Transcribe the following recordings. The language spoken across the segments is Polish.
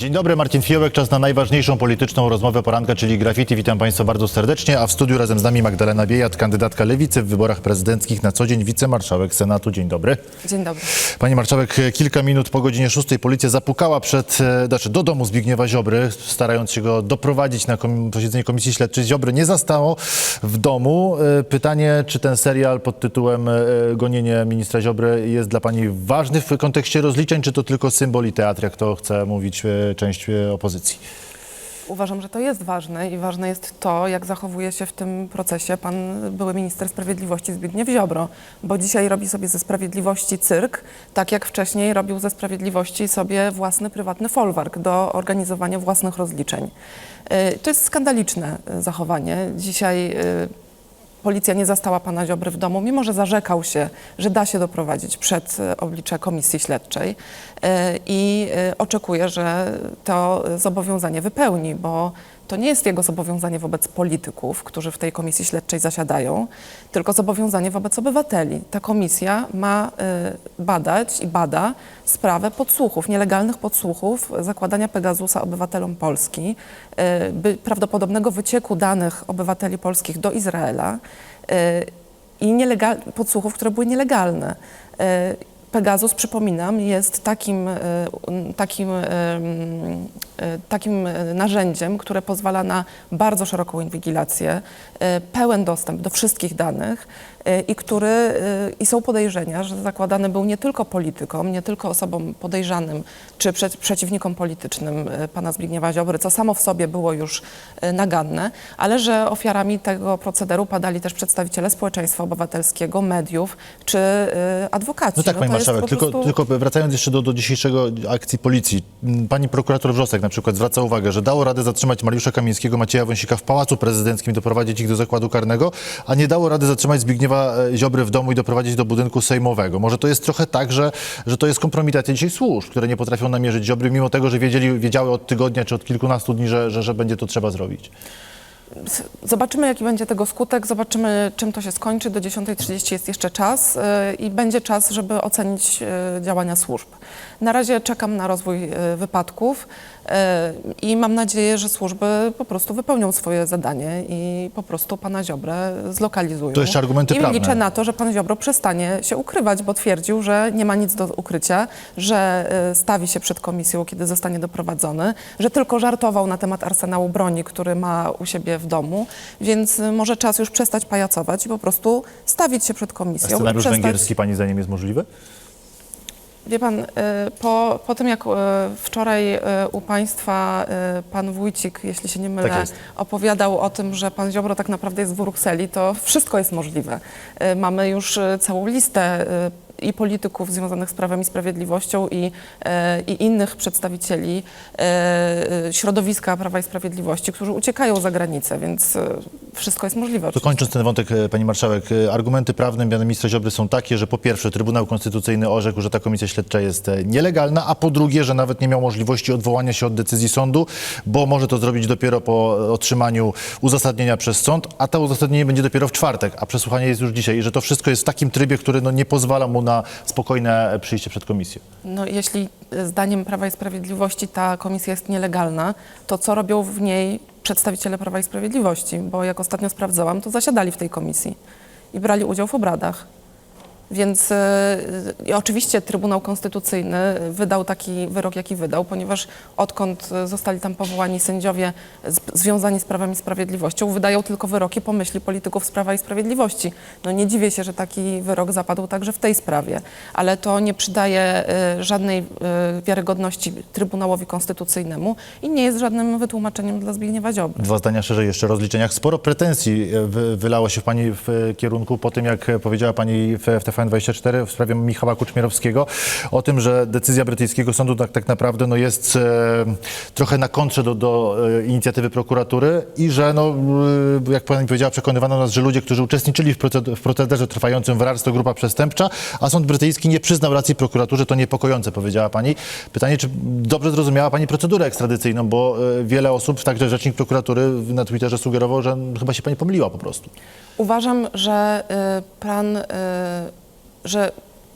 Dzień dobry, Marcin Fiołek. Czas na najważniejszą polityczną rozmowę poranka, czyli graffiti. Witam Państwa bardzo serdecznie, a w studiu razem z nami Magdalena Biejat, kandydatka Lewicy w wyborach prezydenckich na co dzień, wicemarszałek Senatu. Dzień dobry. Dzień dobry. Pani marszałek, kilka minut po godzinie 6 policja zapukała przed, e, znaczy do domu Zbigniewa Ziobry, starając się go doprowadzić na kom, posiedzenie Komisji Śledczej. Ziobry nie zastało w domu. E, Pytanie, czy ten serial pod tytułem e, Gonienie ministra Ziobry jest dla Pani ważny w kontekście rozliczeń, czy to tylko symbol i teatr, jak to chce mówić część e, opozycji? Uważam, że to jest ważne i ważne jest to, jak zachowuje się w tym procesie pan były minister sprawiedliwości Zbigniew Ziobro, bo dzisiaj robi sobie ze sprawiedliwości cyrk, tak jak wcześniej robił ze sprawiedliwości sobie własny prywatny folwark do organizowania własnych rozliczeń. Y, To jest skandaliczne y, zachowanie. Dzisiaj Policja nie zastała pana Ziobry w domu, mimo że zarzekał się, że da się doprowadzić przed e, oblicze komisji śledczej e, i e, oczekuje, że to zobowiązanie wypełni, bo to nie jest jego zobowiązanie wobec polityków, którzy w tej komisji śledczej zasiadają, tylko zobowiązanie wobec obywateli. Ta komisja ma badać i bada sprawę podsłuchów, nielegalnych podsłuchów, zakładania Pegasusa obywatelom Polski, prawdopodobnego wycieku danych obywateli polskich do Izraela e, i podsłuchów, które były nielegalne. E, Pegasus, przypominam, jest takim, takim, takim narzędziem, które pozwala na bardzo szeroką inwigilację, pełen dostęp do wszystkich danych i który, e, i są podejrzenia, że zakładany był nie tylko politykom, nie tylko osobom podejrzanym czy prze, przeciwnikom politycznym e, pana Zbigniewa Ziobry, co samo w sobie było już naganne, ale że ofiarami tego procederu padali też przedstawiciele społeczeństwa obywatelskiego, mediów czy adwokaci. No tak, pani to jest marszałek, po tylko, prostu- tylko wracając jeszcze do, do dzisiejszego akcji policji. m, Pani prokurator Wrzosek na przykład zwraca uwagę, że dało radę zatrzymać Mariusza Kamińskiego, Macieja Wąsika w Pałacu Prezydenckim i doprowadzić ich do zakładu karnego, a nie dało rady zatrzymać Zbigniewa e, Ziobry w domu i doprowadzić do budynku sejmowego. Może to jest trochę tak, że, że to jest kompromitacja dzisiaj służb, które nie potrafią namierzyć Ziobry, mimo tego, że wiedzieli, wiedziały od tygodnia czy od kilkunastu dni, że, że, że będzie to trzeba zrobić. Zobaczymy, jaki będzie tego skutek, zobaczymy, czym to się skończy. Do 10.30 jest jeszcze czas y, i będzie czas, żeby ocenić y, działania służb. Na razie czekam na rozwój y, wypadków y, i mam nadzieję, że służby po prostu wypełnią swoje zadanie i po prostu pana Ziobrę zlokalizują. To jeszcze argumenty I prawne. liczę na to, że pan Ziobro przestanie się ukrywać, bo twierdził, że nie ma nic do ukrycia, że y, stawi się przed komisją, kiedy zostanie doprowadzony, że tylko żartował na temat arsenału broni, który ma u siebie w domu, więc może czas już przestać pajacować i po prostu stawić się przed A komisją. i scenariusz przestać... węgierski pani zdaniem jest możliwy? Wie pan, y, po, po tym jak y, wczoraj y, u państwa pan Wójcik, jeśli się nie mylę, Tak opowiadał o tym, że pan Ziobro tak naprawdę jest w Brukseli, to wszystko jest możliwe. Mamy już całą listę i polityków związanych z Prawem i Sprawiedliwością i, y, i innych przedstawicieli y, y, środowiska Prawa i Sprawiedliwości, którzy uciekają za granicę, więc wszystko jest możliwe. To kończąc ten wątek, e, pani marszałek, e, argumenty prawne pana ministra Ziobry są takie, że po pierwsze Trybunał Konstytucyjny orzekł, że ta komisja śledcza jest e, nielegalna, a po drugie, że nawet nie miał możliwości odwołania się od decyzji sądu, bo może to zrobić dopiero po e, otrzymaniu uzasadnienia przez sąd, a to uzasadnienie będzie dopiero w czwartek, a przesłuchanie jest już dzisiaj i że to wszystko jest w takim trybie, który no, nie pozwala mu na spokojne przyjście przed komisję. No, jeśli e, zdaniem Prawa i Sprawiedliwości ta komisja jest nielegalna, to co robią w niej przedstawiciele Prawa i Sprawiedliwości? Bo jak ostatnio sprawdzałam, to zasiadali w tej komisji i brali udział w obradach. Więc i oczywiście Trybunał Konstytucyjny wydał taki wyrok, jaki wydał, ponieważ odkąd zostali tam powołani sędziowie z, związani z Prawem i Sprawiedliwością, wydają tylko wyroki po myśli polityków z Prawa i Sprawiedliwości. No nie dziwię się, że taki wyrok zapadł także w tej sprawie, ale to nie przydaje e, żadnej e, wiarygodności Trybunałowi Konstytucyjnemu i nie jest żadnym wytłumaczeniem dla Zbigniewa Ziobry. Dwa zdania szerzej jeszcze o rozliczeniach. Sporo pretensji wy, wylało się w pani w kierunku po tym, jak powiedziała pani w, w TVN24 w sprawie Michała Kuczmierowskiego o tym, że decyzja brytyjskiego sądu tak, tak naprawdę no, jest e, trochę na kontrze do, do e, inicjatywy prokuratury i że, no, e, jak pani powiedziała, przekonywano nas, że ludzie, którzy uczestniczyli w, proced- w procederze trwającym w RARS to grupa przestępcza, a sąd brytyjski nie przyznał racji prokuraturze, to niepokojące, powiedziała pani. Pytanie, czy dobrze zrozumiała pani procedurę ekstradycyjną, bo wiele osób, także rzecznik prokuratury na Twitterze sugerował, że chyba się pani pomyliła po prostu. Uważam, że pan, że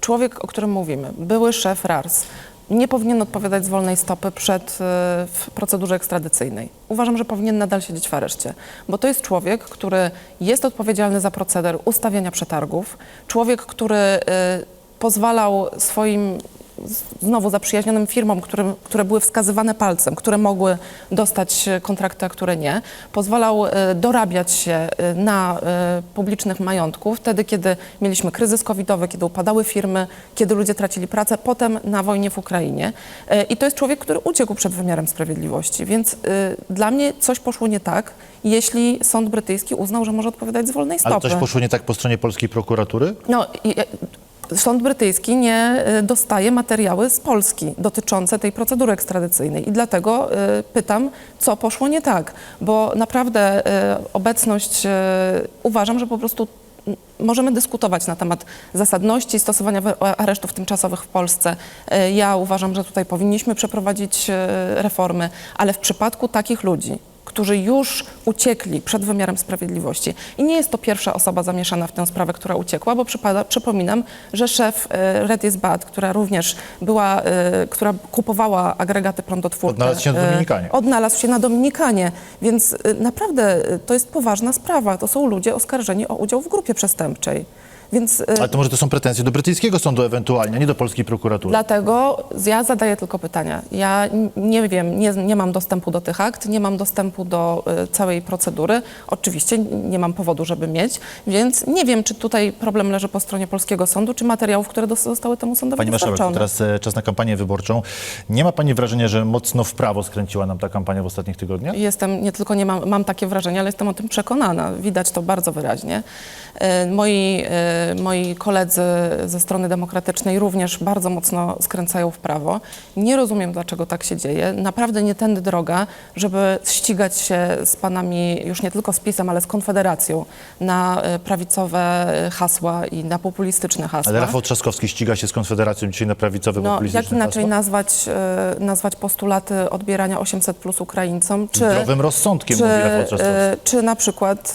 człowiek, o którym mówimy, były szef RARS, nie powinien odpowiadać z wolnej stopy przed e, w procedurze ekstradycyjnej. Uważam, że powinien nadal siedzieć w areszcie, bo to jest człowiek, który jest odpowiedzialny za proceder ustawiania przetargów, człowiek, który e, pozwalał swoim znowu zaprzyjaźnionym firmom, które, które były wskazywane palcem, które mogły dostać e, kontrakty, a które nie, pozwalał e, dorabiać się e, na publicznych majątków wtedy, kiedy mieliśmy kryzys covidowy, kiedy upadały firmy, kiedy ludzie tracili pracę, potem na wojnie w Ukrainie. I to jest człowiek, który uciekł przed wymiarem sprawiedliwości, więc dla mnie coś poszło nie tak, jeśli sąd brytyjski uznał, że może odpowiadać z wolnej stopy. Ale coś poszło nie tak po stronie polskiej prokuratury? No, i, Sąd brytyjski nie e, dostaje materiały z Polski dotyczące tej procedury ekstradycyjnej i dlatego e, pytam, co poszło nie tak, bo naprawdę e, obecność, uważam, że po prostu możemy dyskutować na temat zasadności stosowania aresztów tymczasowych w Polsce. Ja uważam, że tutaj powinniśmy przeprowadzić reformy, ale w przypadku takich ludzi, którzy już uciekli przed wymiarem sprawiedliwości. I nie jest to pierwsza osoba zamieszana w tę sprawę, która uciekła, bo przypada, przypominam, że szef e, Red is Bad, która również była, e, która kupowała agregaty prądotwórcze. Odnalazł się na e, Dominikanie. Odnalazł się na Dominikanie, więc naprawdę to jest poważna sprawa. To są ludzie oskarżeni o udział w grupie przestępczej. Więc e, Ale to może to są pretensje do brytyjskiego sądu ewentualnie, a nie do polskiej prokuratury. Dlatego ja zadaję tylko pytania. Ja nie wiem, nie, nie mam dostępu do tych akt, nie mam dostępu do y, całej procedury. Oczywiście nie mam powodu, żeby mieć, więc nie wiem, czy tutaj problem leży po stronie polskiego sądu, czy materiałów, które zostały temu sądowi Pani dostarczone. teraz e, czas na kampanię wyborczą. Nie ma pani wrażenia, że mocno w prawo skręciła nam ta kampania w ostatnich tygodniach? Jestem, nie tylko nie mam, mam takie wrażenie, ale jestem o tym przekonana. Widać to bardzo wyraźnie. E, Moi, e, moi koledzy ze strony demokratycznej również bardzo mocno skręcają w prawo. Nie rozumiem, dlaczego tak się dzieje. Naprawdę nie tędy droga, żeby ścigać się z panami już nie tylko z PiSem, ale z Konfederacją na e, prawicowe hasła i na populistyczne hasła. Ale Rafał Trzaskowski ściga się z Konfederacją dzisiaj na prawicowe No, populistyczne jak inaczej hasła? nazwać, e, nazwać postulaty odbierania 800 plus Ukraińcom? Czy, Zdrowym rozsądkiem, czy, mówi Rafał Trzaskowski. czy na przykład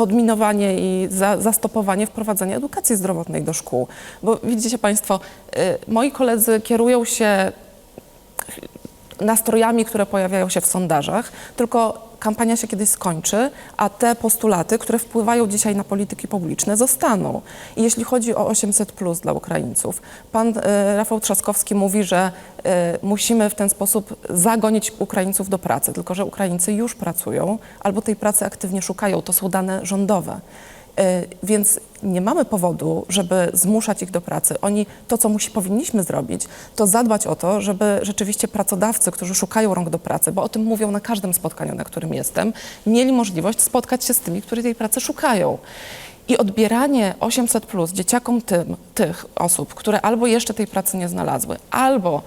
podminowanie i za, zastopowanie wprowadzenia edukacji zdrowotnej do szkół. Bo widzicie Państwo, e, moi koledzy kierują się nastrojami, które pojawiają się w sondażach, tylko kampania się kiedyś skończy, a te postulaty, które wpływają dzisiaj na polityki publiczne, zostaną. I jeśli chodzi o 800 plus dla Ukraińców, pan e, Rafał Trzaskowski mówi, że e, musimy w ten sposób zagonić Ukraińców do pracy, tylko że Ukraińcy już pracują albo tej pracy aktywnie szukają. To są dane rządowe. E, Więc nie mamy powodu, żeby zmuszać ich do pracy. Oni to, co musi, powinniśmy zrobić, to zadbać o to, żeby rzeczywiście pracodawcy, którzy szukają rąk do pracy, bo o tym mówią na każdym spotkaniu, na którym jestem, mieli możliwość spotkać się z tymi, którzy tej pracy szukają. I odbieranie 800 plus dzieciakom tym, tych osób, które albo jeszcze tej pracy nie znalazły, albo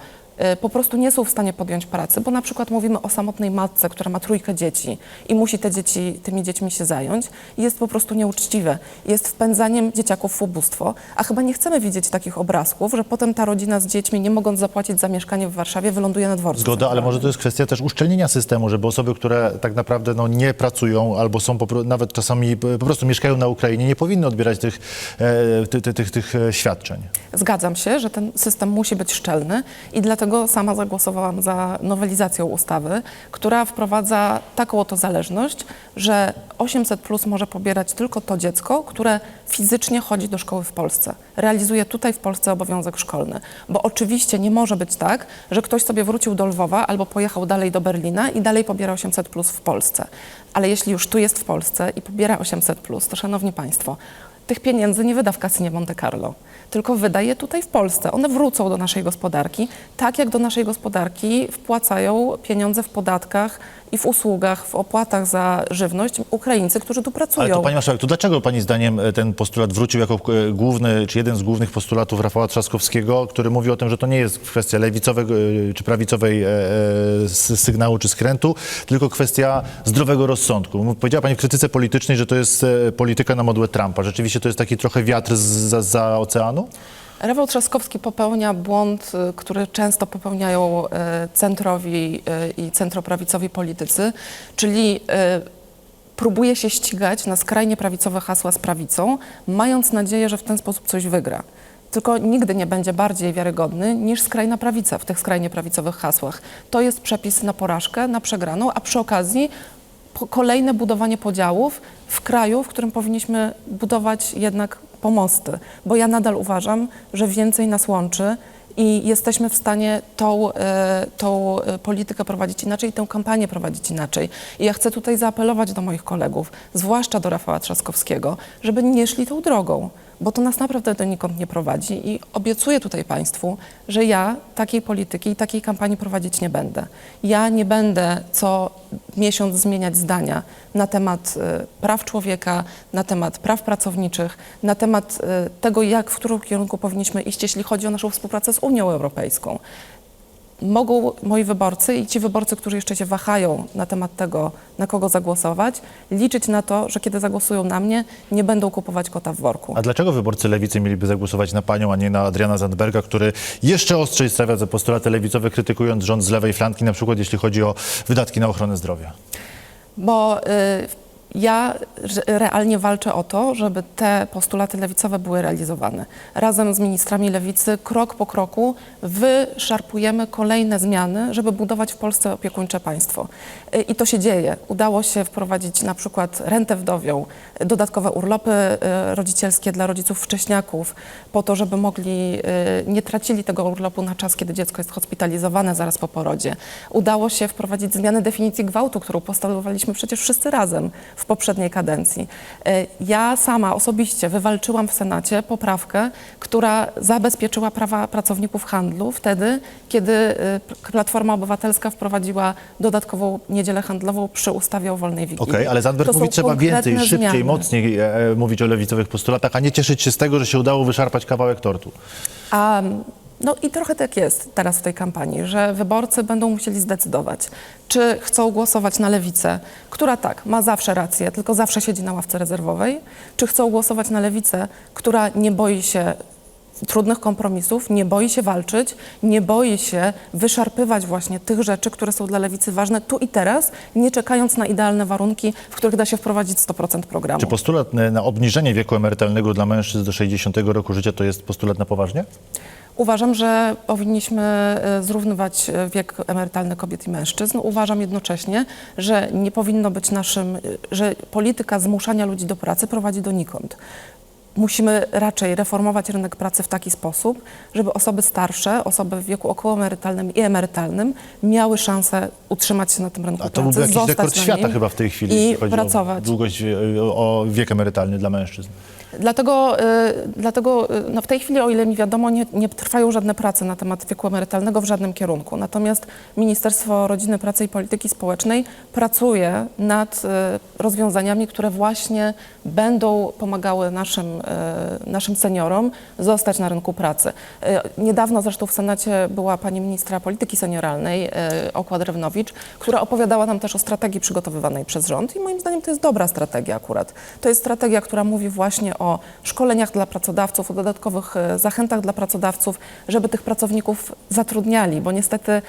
po prostu nie są w stanie podjąć pracy, bo na przykład mówimy o samotnej matce, która ma trójkę dzieci i musi te dzieci, tymi dziećmi się zająć, jest po prostu nieuczciwe. Jest wpędzaniem dzieciaków w ubóstwo, a chyba nie chcemy widzieć takich obrazków, że potem ta rodzina z dziećmi, nie mogąc zapłacić za mieszkanie w Warszawie, wyląduje na dworcu. Zgoda, ale może to jest kwestia też uszczelnienia systemu, żeby osoby, które tak naprawdę no, nie pracują albo są po, nawet czasami e, po prostu mieszkają na Ukrainie, nie powinny odbierać tych, e, ty, ty, tych, tych e, świadczeń. Zgadzam się, że ten system musi być szczelny i dlatego sama zagłosowałam za nowelizacją ustawy, która wprowadza taką oto zależność, że 800 plus może pobierać tylko to dziecko, które fizycznie chodzi do szkoły w Polsce. Realizuje tutaj w Polsce obowiązek szkolny. Bo oczywiście nie może być tak, że ktoś sobie wrócił do Lwowa albo pojechał dalej do Berlina i dalej pobiera 800 plus w Polsce. Ale jeśli już tu jest w Polsce i pobiera 800 plus, to szanowni państwo, tych pieniędzy nie wyda w kasynie Monte Carlo, tylko wyda je tutaj w Polsce. One wrócą do naszej gospodarki, tak jak do naszej gospodarki wpłacają pieniądze w podatkach i w usługach, w opłatach za żywność Ukraińcy, którzy tu pracują. Ale to Pani Marszałek, to dlaczego Pani zdaniem e, ten postulat wrócił jako e, główny, czy jeden z głównych postulatów Rafała Trzaskowskiego, który mówi o tym, że to nie jest kwestia lewicowego e, czy prawicowej sygnału czy skrętu, tylko kwestia zdrowego rozsądku. Powiedziała Pani w krytyce politycznej, że to jest polityka na modłę Trumpa. Rzeczywiście to jest taki trochę wiatr za, za oceanu? Rafał Trzaskowski popełnia błąd, y, który często popełniają y, centrowi y, i centroprawicowi politycy, czyli próbuje się ścigać na skrajnie prawicowe hasła z prawicą, mając nadzieję, że w ten sposób coś wygra. tylko nigdy nie będzie bardziej wiarygodny niż skrajna prawica w tych skrajnie prawicowych hasłach. To jest przepis na porażkę, na przegraną, a przy okazji kolejne budowanie podziałów w kraju, w którym powinniśmy budować jednak pomosty. Bo ja nadal uważam, że więcej nas łączy i jesteśmy w stanie tą, e, tą e, politykę prowadzić inaczej, tę kampanię prowadzić inaczej. I ja chcę tutaj zaapelować do moich kolegów, zwłaszcza do Rafała Trzaskowskiego, żeby nie szli tą drogą, bo to nas naprawdę donikąd nie prowadzi i obiecuję tutaj Państwu, że ja takiej polityki i takiej kampanii prowadzić nie będę. Ja nie będę co miesiąc zmieniać zdania na temat e, praw człowieka, na temat praw pracowniczych, na temat e, tego, jak, w którym kierunku powinniśmy iść, jeśli chodzi o naszą współpracę z Unią Europejską. Mogą moi wyborcy i ci wyborcy, którzy jeszcze się wahają na temat tego, na kogo zagłosować, liczyć na to, że kiedy zagłosują na mnie, nie będą kupować kota w worku. A dlaczego wyborcy lewicy mieliby zagłosować na panią, a nie na Adriana Zandberga, który jeszcze ostrzej stawia za postulaty lewicowe, krytykując rząd z lewej flanki, na przykład jeśli chodzi o wydatki na ochronę zdrowia? Bo y, ja realnie walczę o to, żeby te postulaty lewicowe były realizowane. Razem z ministrami lewicy, krok po kroku, wyszarpujemy kolejne zmiany, żeby budować w Polsce opiekuńcze państwo. I to się dzieje. Udało się wprowadzić na przykład rentę wdowią, dodatkowe urlopy y, rodzicielskie dla rodziców wcześniaków, po to, żeby mogli, y, nie tracili tego urlopu na czas, kiedy dziecko jest hospitalizowane zaraz po porodzie. Udało się wprowadzić zmianę definicji gwałtu, którą postulowaliśmy przecież wszyscy razem w poprzedniej kadencji. Y, Ja sama osobiście wywalczyłam w Senacie poprawkę, która zabezpieczyła prawa pracowników handlu wtedy, kiedy y, Platforma Obywatelska wprowadziła dodatkową niedzielę handlową przy ustawie o wolnej wigilii. Okej, ale Zandberg mówi, trzeba więcej, szybciej, zmiany. mocniej e, e, mówić o lewicowych postulatach, a nie cieszyć się z tego, że się udało wyszarpać kawałek tortu. No i trochę tak jest teraz w tej kampanii, że wyborcy będą musieli zdecydować, czy chcą głosować na lewicę, która tak, ma zawsze rację, tylko zawsze siedzi na ławce rezerwowej, czy chcą głosować na lewicę, która nie boi się trudnych kompromisów, nie boi się walczyć, nie boi się wyszarpywać właśnie tych rzeczy, które są dla lewicy ważne tu i teraz, nie czekając na idealne warunki, w których da się wprowadzić 100% programu. Czy postulat na obniżenie wieku emerytalnego dla mężczyzn do 60 roku życia to jest postulat na poważnie? Uważam, że powinniśmy e, zrównywać e, wiek emerytalny kobiet i mężczyzn. Uważam jednocześnie, że nie powinno być naszym, e, że polityka zmuszania ludzi do pracy prowadzi donikąd. Musimy raczej reformować rynek pracy w taki sposób, żeby osoby starsze, osoby w wieku okołoemerytalnym i emerytalnym miały szansę utrzymać się na tym rynku A to pracy, byłby jakiś rekord świata chyba w tej chwili, i jeśli chodzi pracować. o długość, o wiek emerytalny dla mężczyzn. Dlatego, y, dlatego y, no w tej chwili, o ile mi wiadomo, nie, nie trwają żadne prace na temat wieku emerytalnego w żadnym kierunku. Natomiast Ministerstwo Rodziny, Pracy i Polityki Społecznej pracuje nad y, rozwiązaniami, które właśnie będą pomagały naszym, naszym seniorom zostać na rynku pracy. Niedawno zresztą w Senacie była pani ministra polityki senioralnej, Okład Rewnowicz, która opowiadała nam też o strategii przygotowywanej przez rząd i moim zdaniem to jest dobra strategia akurat. To jest strategia, która mówi właśnie o szkoleniach dla pracodawców, o dodatkowych e, zachętach dla pracodawców, żeby tych pracowników zatrudniali, bo niestety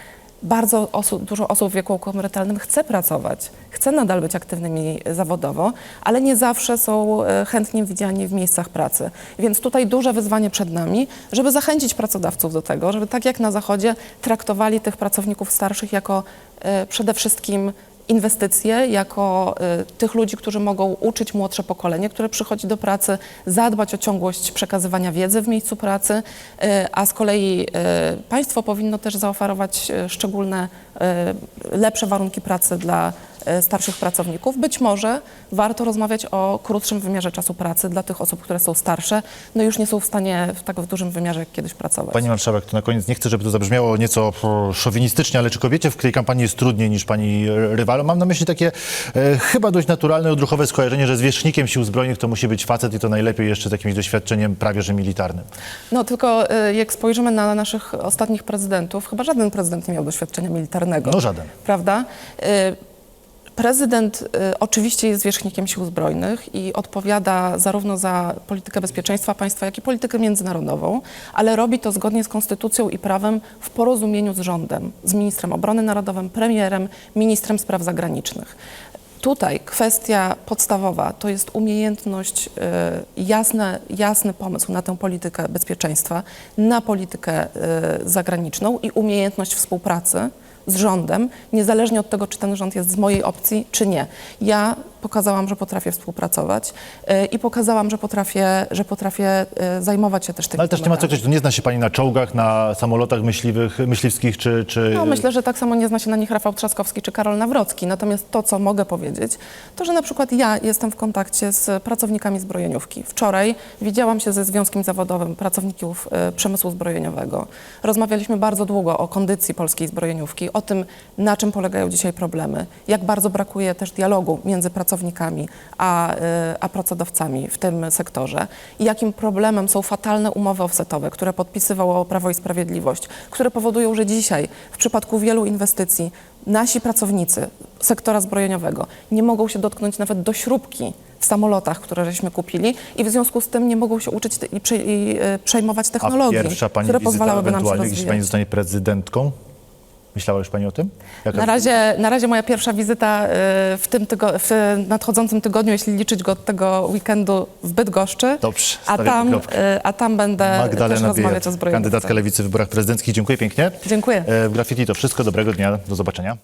bardzo osób, dużo osób w wieku emerytalnym chce pracować, chce nadal być aktywnymi zawodowo, ale nie zawsze są e, chętnie widziani w miejscach pracy. Więc tutaj duże wyzwanie przed nami, żeby zachęcić pracodawców do tego, żeby tak jak na Zachodzie traktowali tych pracowników starszych jako e, przede wszystkim inwestycje jako y, tych ludzi, którzy mogą uczyć młodsze pokolenie, które przychodzi do pracy, zadbać o ciągłość przekazywania wiedzy w miejscu pracy, y, a z kolei y, państwo powinno też zaoferować y, szczególne, y, lepsze warunki pracy dla starszych pracowników. Być może warto rozmawiać o krótszym wymiarze czasu pracy dla tych osób, które są starsze, no już nie są w stanie w tak dużym wymiarze jak kiedyś pracować. Pani marszałek, to na koniec nie chcę, żeby to zabrzmiało nieco szowinistycznie, ale czy kobiecie w tej kampanii jest trudniej niż pani e, rywal? Mam na myśli takie e, chyba dość naturalne, odruchowe skojarzenie, że zwierzchnikiem sił zbrojnych to musi być facet i to najlepiej jeszcze z jakimś doświadczeniem prawie że militarnym. No tylko y, jak spojrzymy na naszych ostatnich prezydentów, chyba żaden prezydent nie miał doświadczenia militarnego. No żaden. Prawda? Y, Prezydent y, oczywiście jest zwierzchnikiem sił zbrojnych i odpowiada zarówno za politykę bezpieczeństwa państwa, jak i politykę międzynarodową, ale robi to zgodnie z konstytucją i prawem w porozumieniu z rządem, z ministrem obrony narodowym, premierem, ministrem spraw zagranicznych. Tutaj kwestia podstawowa to jest umiejętność, e, jasne, jasny pomysł na tę politykę bezpieczeństwa, na politykę e, zagraniczną i umiejętność współpracy z rządem, niezależnie od tego, czy ten rząd jest z mojej opcji, czy nie. Ja pokazałam, że potrafię współpracować e, i pokazałam, że potrafię, że potrafię e, zajmować się też tymi No ale też nie ma co kryć, to nie zna się pani na czołgach, na samolotach myśliwych, myśliwskich czy... czy... No, myślę, że tak samo nie zna się na nich Rafał Trzaskowski czy Karol Nawrocki. Natomiast to, co mogę powiedzieć, to, że na przykład ja jestem w kontakcie z pracownikami zbrojeniówki. Wczoraj widziałam się ze Związkiem Zawodowym Pracowników e, Przemysłu Zbrojeniowego. Rozmawialiśmy bardzo długo o kondycji polskiej zbrojeniówki, o tym, na czym polegają dzisiaj problemy, jak bardzo brakuje też dialogu między pracownikami a, e, a pracodawcami w tym sektorze i jakim problemem są fatalne umowy offsetowe, które podpisywało Prawo i Sprawiedliwość, które powodują, że dzisiaj w przypadku wielu inwestycji nasi pracownicy sektora zbrojeniowego nie mogą się dotknąć nawet do śrubki w samolotach, które żeśmy kupili i w związku z tym nie mogą się uczyć i, e, przejmować A technologii, pierwsza pani które wizyta pozwalałyby nam się ewentualnie, jeśli pani rozwijać. zostanie prezydentką? Myślała już pani o tym? Jaka- Na razie, na razie moja pierwsza wizyta e, w tym tygo, w nadchodzącym tygodniu, jeśli liczyć go od tego weekendu w Bydgoszczy, Dobrze, a tam, e, a tam będę też Magdalena rozmawiać Biejat, o zbrojeniówce. kandydatka Lewicy w wyborach prezydenckich. Dziękuję pięknie. Dziękuję. E, W Graffiti to wszystko. Dobrego dnia. Do zobaczenia.